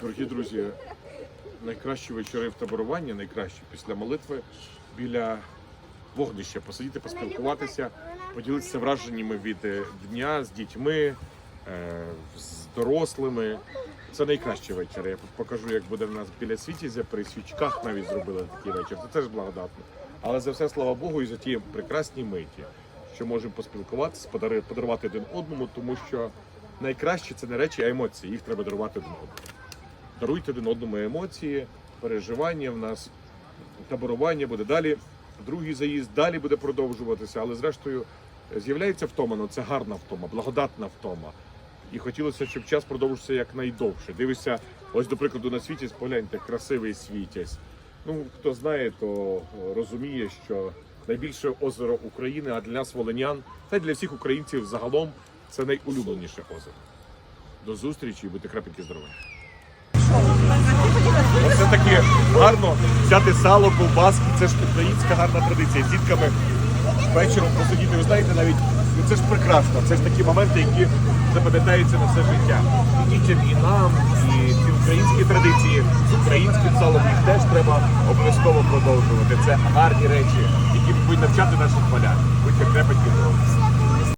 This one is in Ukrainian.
Дорогі друзі, найкращі вечори в таборуванні, найкращі після молитви біля вогнища, посидіти, поспілкуватися, поділитися враженнями від е, дня з дітьми, е, з дорослими. Це найкращі вечори. Я покажу, як буде в нас біля світізя, при свічках навіть зробили такий вечір. Це теж благодатно. Але за все, слава Богу, і за ті прекрасні миті, що можемо поспілкуватися, подарувати один одному, тому що найкраще це не речі, а емоції. Їх треба дарувати один одному. Даруйте один одному емоції, переживання. В нас таборування буде далі. Другий заїзд далі буде продовжуватися, але зрештою з'являється втома, ну це гарна втома, благодатна втома. І хотілося, щоб час продовжився якнайдовше. Дивишся, ось до прикладу на світі, погляньте, красивий світязь. Ну хто знає, то е, розуміє, що найбільше озеро України, а для нас волинян, та й для всіх українців загалом це найулюбленіше озеро. До зустрічі і будьте крепенькі здорові. Таки гарно взяти сало, ковбаски. Це ж українська гарна традиція. З дітками вечором посидіти. Ви знаєте, навіть ну це ж прекрасно. Це ж такі моменти, які запам'ятаються на все життя. І дітям, і нам, і ці українські традиції з українським салом їх теж треба обов'язково продовжувати. Це гарні речі, які будуть навчати наших полян. Будьте крепенькі.